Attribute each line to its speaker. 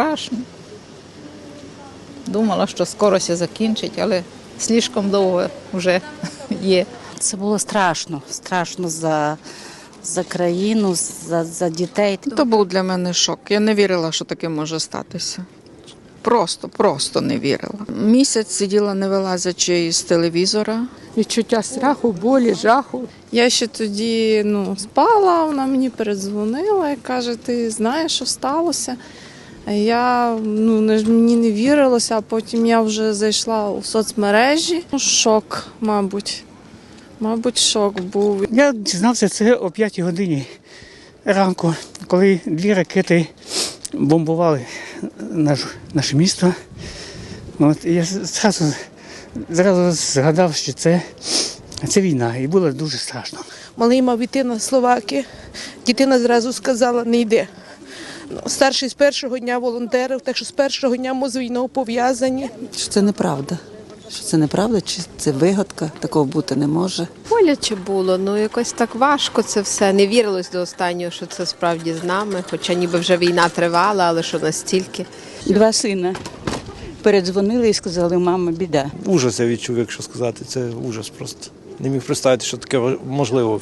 Speaker 1: страшно. Думала, що скоро все закінчить, але слишком довго вже є.
Speaker 2: Це було страшно. Страшно за, за країну, за, за дітей.
Speaker 3: То був для мене шок. Я не вірила, що таке може статися. Просто, просто не вірила. Місяць сиділа, не вилазячи із телевізора.
Speaker 4: відчуття страху, болі, жаху.
Speaker 5: Я ще тоді ну, спала, вона мені передзвонила і каже, ти знаєш, що сталося. Я ну, не, мені не вірилося, а потім я вже зайшла у соцмережі. Ну, шок, мабуть. Мабуть, шок був.
Speaker 6: Я дізнався це о 5 годині ранку, коли дві ракети бомбували наш, наше місто. От, я зразу, зразу згадав, що це, це війна, і було дуже страшно.
Speaker 7: Малий мав іти на Словаки. Дитина зразу сказала, не йде. Старший з першого дня волонтерів, так що з першого дня ми з війною пов'язані.
Speaker 8: що це неправда. Що це неправда, чи це вигадка, такого бути не може.
Speaker 9: Боляче було, ну якось так важко це все. Не вірилось до останнього, що це справді з нами, хоча ніби вже війна тривала, але що настільки.
Speaker 2: Два сина передзвонили і сказали, мама, біда.
Speaker 10: Ужас я відчув, якщо сказати. Це ужас просто. Не міг представити, що таке можливо.